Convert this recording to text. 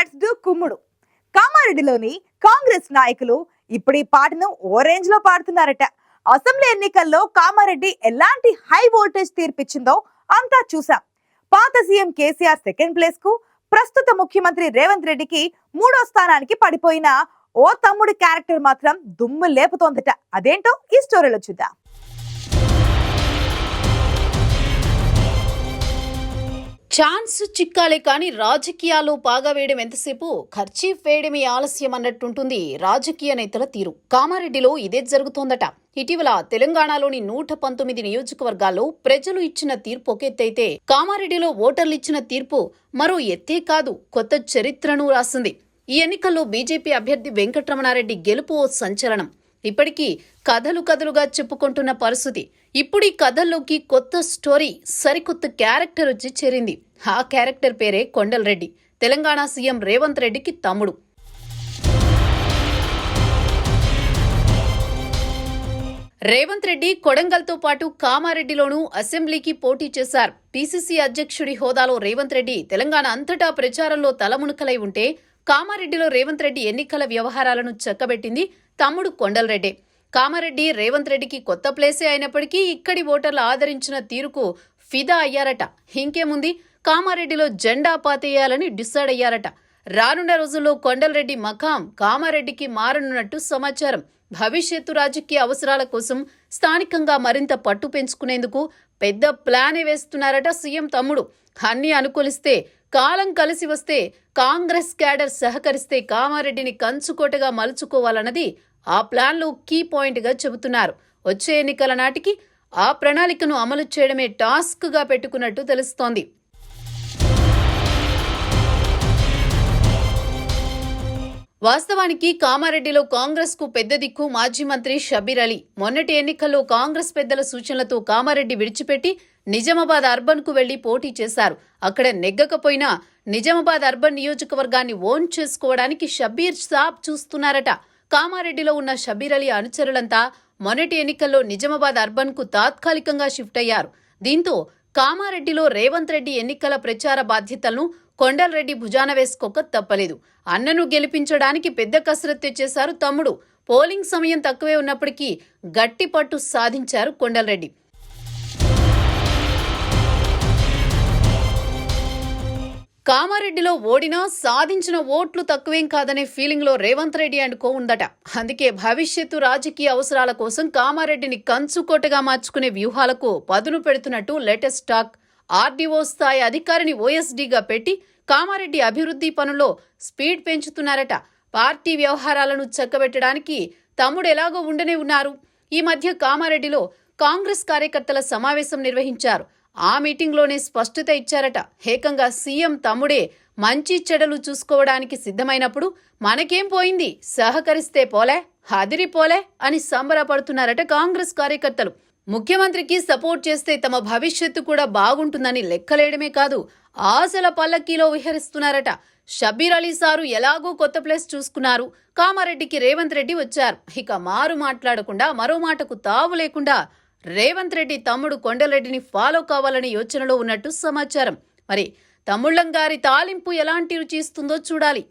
Let's do కుమ్ముడు. కామారెడ్డిలోని కాంగ్రెస్ నాయకులు ఇప్పుడు ఈ పాటను ఓ రేంజ్లో పాడుతున్నారట. అసెంబ్లీ ఎన్నికల్లో కామారెడ్డి ఎలాంటి హై వోల్టేజ్ తీర్పిచ్చిందో అంతా చూసాం పాత సీఎం కేసీఆర్ సెకండ్ ప్లేస్కు ప్రస్తుత ముఖ్యమంత్రి రేవంత్ రెడ్డికి మూడో స్థానానికి పడిపోయిన ఓ తమ్ముడి క్యారెక్టర్ మాత్రం దుమ్ము లేపుతోందట. అదేంటో ఈ స్టోరీలో చూద్దాం. ఛాన్స్ చిక్కాలే కానీ రాజకీయాలు బాగా వేయడం ఎంతసేపు? ఖర్చీఫ్ వేయడమే ఆలస్యం అన్నట్టుంటుంది రాజకీయ నేతల తీరు. కామారెడ్డిలో ఇదే జరుగుతోందట. ఇటీవల తెలంగాణలోని నూట పంతొమ్మిది నియోజకవర్గాల్లో ప్రజలు ఇచ్చిన తీర్పు ఒక ఎత్తైతే కామారెడ్డిలో ఓటర్లు ఇచ్చిన తీర్పు మరో ఎత్తే కాదు కొత్త చరిత్రను రాసింది. ఈ ఎన్నికల్లో బీజేపీ అభ్యర్థి వెంకటరమణారెడ్డి గెలుపు ఓ సంచలనం. ఇప్పటికీ కథలు కథలుగా చెప్పుకుంటున్న పరిస్థితి. ఇప్పుడు ఈ కథల్లోకి కొత్త స్టోరీ సరికొత్త క్యారెక్టర్ వచ్చి చేరింది. ఆ క్యారెక్టర్ పేరే కొండల్ రెడ్డి. తెలంగాణ సీఎం రేవంత్ రెడ్డికి తమ్ముడు. రేవంత్ రెడ్డి కొడంగల్తో పాటు కామారెడ్డిలోనూ అసెంబ్లీకి పోటీ చేశారు. పీసీసీ అధ్యక్షుడి హోదాలో రేవంత్ రెడ్డి తెలంగాణ అంతటా ప్రచారంలో తలమునకలై ఉంటే కామారెడ్డిలో రేవంత్ రెడ్డి ఎన్నికల వ్యవహారాలను చక్కబెట్టింది తమ్ముడు కొండలరెడ్డి. కామారెడ్డి రేవంత్ రెడ్డికి కొత్త ప్లేసే అయినప్పటికీ ఇక్కడి ఓటర్లు ఆదరించిన తీరుకు ఫిదా అయ్యారట. ఇంకేముంది? కామారెడ్డిలో జెండా పాతేయాలని డిసైడ్ అయ్యారట. రానున్న రోజుల్లో కొండలరెడ్డి మకాం కామారెడ్డికి మారనున్నట్టు సమాచారం. భవిష్యత్తు రాజకీయ అవసరాల కోసం స్థానికంగా మరింత పట్టు పెంచుకునేందుకు పెద్ద ప్లానే వేస్తున్నారట సీఎం తమ్ముడు. అన్ని అనుకూలిస్తే కాలం కలిసి వస్తే కాంగ్రెస్ క్యాడర్ సహకరిస్తే కామారెడ్డిని కంచుకోటగా మలుచుకోవాలన్నది ఆ ప్లాన్లో కీ పాయింట్గా చెబుతున్నారు. వచ్చే ఎన్నికల నాటికి ఆ ప్రణాళికను అమలు చేయడమే టాస్క్గా పెట్టుకున్నట్టు తెలుస్తోంది. వాస్తవానికి కామారెడ్డిలో కాంగ్రెస్కు పెద్ద దిక్కు మాజీ మంత్రి షబీర్ అలీ. మొన్నటి ఎన్నికల్లో కాంగ్రెస్ పెద్దల సూచనలతో కామారెడ్డి విడిచిపెట్టి నిజామాబాద్ అర్బన్కు వెళ్ళి పోటీ చేశారు. అక్కడ నెగ్గకపోయినా నిజామాబాద్ అర్బన్ నియోజకవర్గాన్ని ఓన్ చేసుకోవడానికి షబీర్ సాబ్ చూస్తున్నారట. కామారెడ్డిలో ఉన్న షబీర్ అలీ అనుచరులంతా మొన్నటి ఎన్నికల్లో నిజామాబాద్ అర్బన్కు తాత్కాలికంగా షిఫ్ట్ అయ్యారు. దీంతో కామారెడ్డిలో రేవంత్ రెడ్డి ఎన్నికల ప్రచార బాధ్యతలను కొండలరెడ్డి భుజాన వేసుకోక తప్పలేదు. అన్నను గెలిపించడానికి పెద్ద కసరత్తు చేశారు తమ్ముడు. పోలింగ్ సమయం తక్కువే ఉన్నప్పటికీ గట్టి పట్టు సాధించారు కొండలరెడ్డి. కామారెడ్డిలో ఓడినా సాధించిన ఓట్లు తక్కువేం కాదనే ఫీలింగ్లో రేవంత్ రెడ్డి అండ్ కో ఉందట. అందుకే భవిష్యత్తు రాజకీయ అవసరాల కోసం కామారెడ్డిని కంచుకోటగా మార్చుకునే వ్యూహాలకు పదును పెడుతున్నట్టు లేటెస్ట్ టాక్ ఆర్డీఓ స్థాయి అధికారిని ఓఎస్డీగా పెట్టి కామారెడ్డి అభివృద్ధి పనుల్లో స్పీడ్ పెంచుతున్నారట. పార్టీ వ్యవహారాలను చక్కబెట్టడానికి తమ్ముడు ఎలాగో ఉండనే ఉన్నారు. ఈ మధ్య కామారెడ్డిలో కాంగ్రెస్ కార్యకర్తల సమావేశం నిర్వహించారు. ఆ మీటింగ్లోనే స్పష్టత ఇచ్చారట. ఏకంగా సీఎం తమ్ముడే మంచి చెడలు చూసుకోవడానికి సిద్ధమైనప్పుడు మనకేం పోయింది? సహకరిస్తే పోలే హదిరిపోలే అని సంబరపడుతున్నారట కాంగ్రెస్ కార్యకర్తలు. ముఖ్యమంత్రికి సపోర్ట్ చేస్తే తమ భవిష్యత్తు కూడా బాగుంటుందని లెక్కలేయడమే కాదు ఆశల పల్లకీలో విహరిస్తున్నారట. షబ్బీర్ అలీ సారు ఎలాగో కొత్త ప్లేస్ చూసుకున్నారు. కామారెడ్డికి రేవంత్ రెడ్డి వచ్చారు. ఇక మారు మాట్లాడకుండా మరో మాటకు తావు లేకుండా రేవంత్ రెడ్డి తమ్ముడు కొండలరెడ్డిని ఫాలో కావాలనే యోచనలో ఉన్నట్టు సమాచారం. మరి తమ్ముళ్ళం గారి తాలింపు ఎలాంటి రుచి ఇస్తుందో చూడాలి.